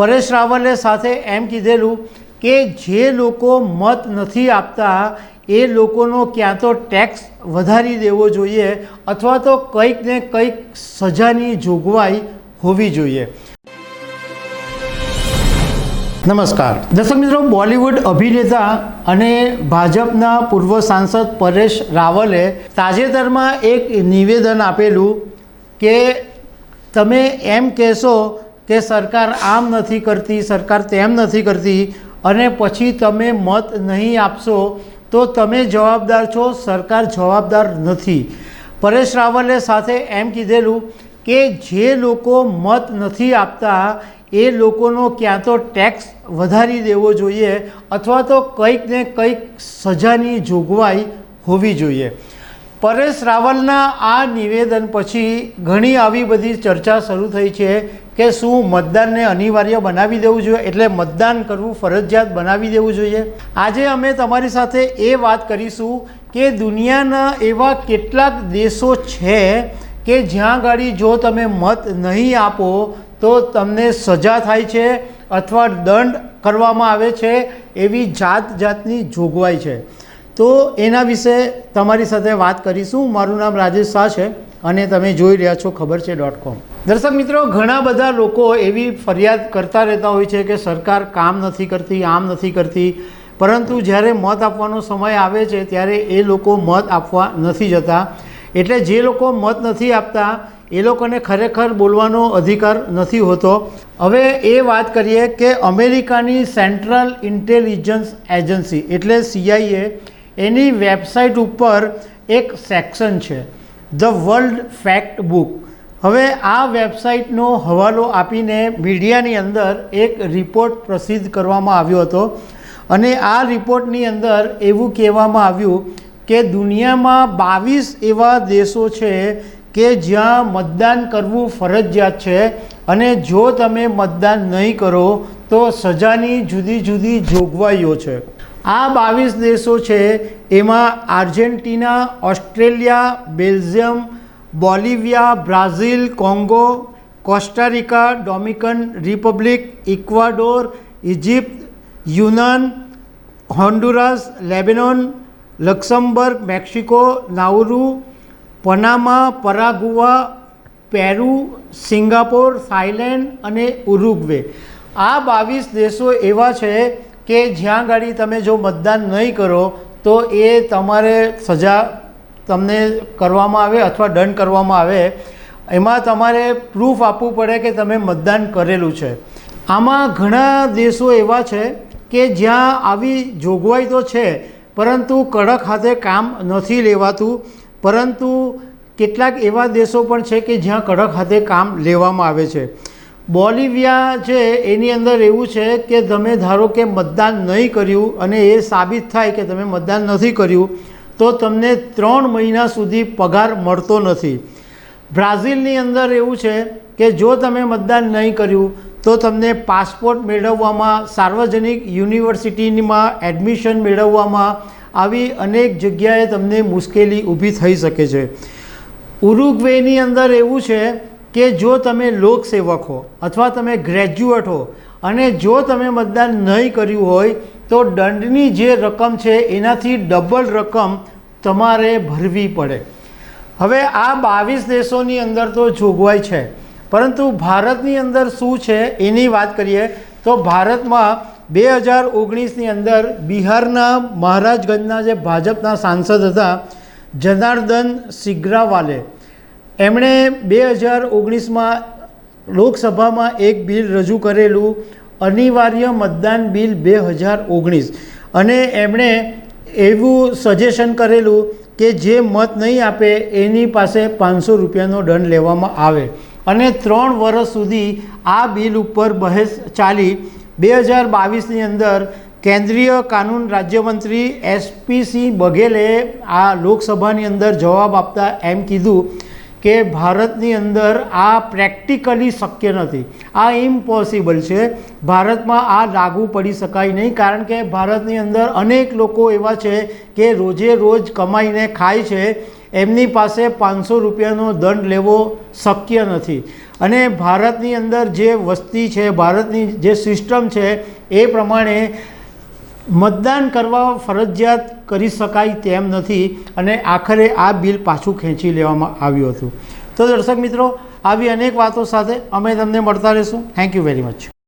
પરેશ રાવલે સાથે એમ કીધેલું કે જે લોકો મત નથી આપતા, એ લોકોનો ક્યાં તો ટેક્સ વધારી દેવો જોઈએ અથવા તો કંઈક ને કંઈક સજાની જોગવાઈ હોવી જોઈએ. નમસ્કાર. દર્શક મિત્રો, બોલિવૂડ અભિનેતા અને ભાજપના પૂર્વ સાંસદ પરેશ રાવલે તાજેતરમાં એક નિવેદન આપેલું કે તમે એમ કહેશો કે સરકાર આમ નથી કરતી, સરકાર તેમ નથી કરતી અને પછી તમે મત નહીં આપશો, તો તમે જવાબદાર છો, સરકાર જવાબદાર નથી. પરેશ રાવલે સાથે એમ કીધેલું કે જે લોકો મત નથી આપતા, એ લોકોનો ક્યાં તો ટેક્સ વધારી દેવો જોઈએ અથવા તો કંઈક ને કંઈક સજાની જોગવાઈ હોવી જોઈએ. પરેશ રાવલના આ નિવેદન પછી ઘણી આવી બધી ચર્ચા શરૂ થઈ છે કે શું મતદાનને અનિવાર્ય બનાવી દેવું જોઈએ, એટલે મતદાન કરવું ફરજિયાત બનાવી દેવું જોઈએ. આજે અમે તમારી સાથે એ વાત કરીશું કે દુનિયાના એવા કેટલાક દેશો છે કે જ્યાં ગાડી જો તમે મત નહીં આપો, તો તમને સજા થાય છે અથવા દંડ કરવામાં આવે છે, એવી જાત જાતની જોગવાઈ છે. તો એના વિશે તમારી સાથે વાત કરીશું. મારું નામ રાજેશ શાહ છે અને તમે જોઈ રહ્યા છો ખબર છે ડોટ કોમ દર્શક મિત્રો, ઘણા બધા લોકો એવી ફરિયાદ કરતા રહેતા હોય છે કે સરકાર કામ નથી કરતી, આમ નથી કરતી. પરંતુ જ્યારે મત આપવાનો સમય આવે છે, ત્યારે એ લોકો મત આપવા નથી જતા. એટલે જે લોકો મત નથી આપતા, એ લોકોને ખરેખર બોલવાનો અધિકાર નથી હોતો. હવે એ વાત કરીએ કે અમેરિકાની સેન્ટ્રલ ઇન્ટેલિજન્સ એજન્સી, એટલે સીઆઈએ એની વેબસાઇટ ઉપર એક સેક્શન છે, ધ વર્લ્ડ ફેક્ટ બુક. હવે આ વેબસાઇટનો હવાલો આપીને મીડિયાની અંદર એક રિપોર્ટ પ્રસિદ્ધ કરવામાં આવ્યો હતો. અને આ રિપોર્ટની અંદર એવું કહેવામાં આવ્યું કે દુનિયામાં બાવીસ એવા દેશો છે કે જ્યાં મતદાન કરવું ફરજિયાત છે અને જો તમે મતદાન નહીં કરો તો સજાની જુદી જુદી જોગવાઈઓ છે. આ બાવીસ દેશો છે, એમાં Argentina, Australia, Belgium, Bolivia, Brazil, Congo, Costa Rica, Dominican Republic, Ecuador Egypt યુનાન, Honduras, Lebanon, Luxembourg, Mexico, Nauru, Panama Paraguay Peru, Singapore, Thailand અને ઉરુગ્વે. આ બાવીસ દેશો એવા છે કે જ્યાં ગાડી તમે જો મતદાન નહીં કરો, તો એ તમારે સજા તમને કરવામાં આવે અથવા દંડ કરવામાં આવે. એમાં તમારે પ્રૂફ આપવું પડે કે તમે મતદાન કરેલું છે. આમાં ઘણા દેશો એવા છે કે જ્યાં આવી જોગવાઈ તો છે, પરંતુ કડક હાથે કામ નથી લેવાતું. પરંતુ કેટલાક એવા દેશો પણ છે કે જ્યાં કડક હાથે કામ લેવામાં આવે છે. બોલિવિયા છે, એની અંદર એવું છે કે તમે ધારો કે મતદાન નહીં કર્યું અને એ સાબિત થાય કે તમે મતદાન નથી કર્યું, તો તમને ત્રણ મહિના સુધી પગાર મળતો નથી. બ્રાઝિલની અંદર એવું છે કે જો તમે મતદાન નહીં કર્યું, તો તમને પાસપોર્ટ મેળવવામાં, સાર્વજનિક યુનિવર્સિટીમાં એડમિશન મેળવવામાં આવી અનેક જગ્યાએ તમને મુશ્કેલી ઊભી થઈ શકે છે. ઉરુગ્વેની અંદર એવું છે કે જો તમે લોકસેવક હો અથવા તમે ગ્રેજ્યુએટ હો અને જો તમે મતદાન નહીં કર્યું હોય, તો દંડની જે રકમ છે, એનાથી ડબલ રકમ તમારે ભરવી પડે. હવે આ બાવીસ દેશોની અંદર તો જોગવાઈ છે. પરંતુ ભારતની અંદર શું છે એની વાત કરીએ, તો ભારતમાં બે હજાર ઓગણીસની અંદર બિહારના મહારાજગંજના જે ભાજપના સાંસદ હતા, જનાર્દન સિગ્રાવાલે એમણે બે હજાર ઓગણીસમાં લોકસભામાં એક બિલ રજૂ કરેલું અનિવાર્ય મતદાન બિલ બે હજાર ઓગણીસ. અને એમણે એવું સજેશન કરેલું કે જે મત નહીં આપે એની પાસે પાંચસો રૂપિયાનો દંડ લેવામાં આવે. અને ત્રણ વર્ષ સુધી આ બિલ ઉપર બહેસ ચાલી. બે હજાર બાવીસની અંદર કેન્દ્રીય કાનૂન રાજ્યમંત્રી એસપી સિંહ બઘેલે આ લોકસભાની અંદર જવાબ આપતા એમ કીધું કે ભારતની અંદર આ પ્રેક્ટિકલી શક્ય નથી. આ ઇમ્પોસિબલ છે. ભારતમાં આ લાગુ પડી શકાય નહીં, કારણ કે ભારતની અંદર અનેક લોકો એવા છે કે રોજે રોજ કમાઈને ખાય છે. એમની પાસે પાંચસો રૂપિયાનો દંડ લેવો શક્ય નથી. અને ભારતની અંદર જે વસ્તી છે, ભારતની જે સિસ્ટમ છે, એ પ્રમાણે મતદાન કરવા ફરજિયાત કરી શકાય તેમ નથી અને આખરે આ બિલ પાછું ખેંચી લેવામાં આવ્યું હતું. તો દર્શક મિત્રો, આવી અનેક વાતો સાથે અમે તમને મળતા રહીશું. Thank you very much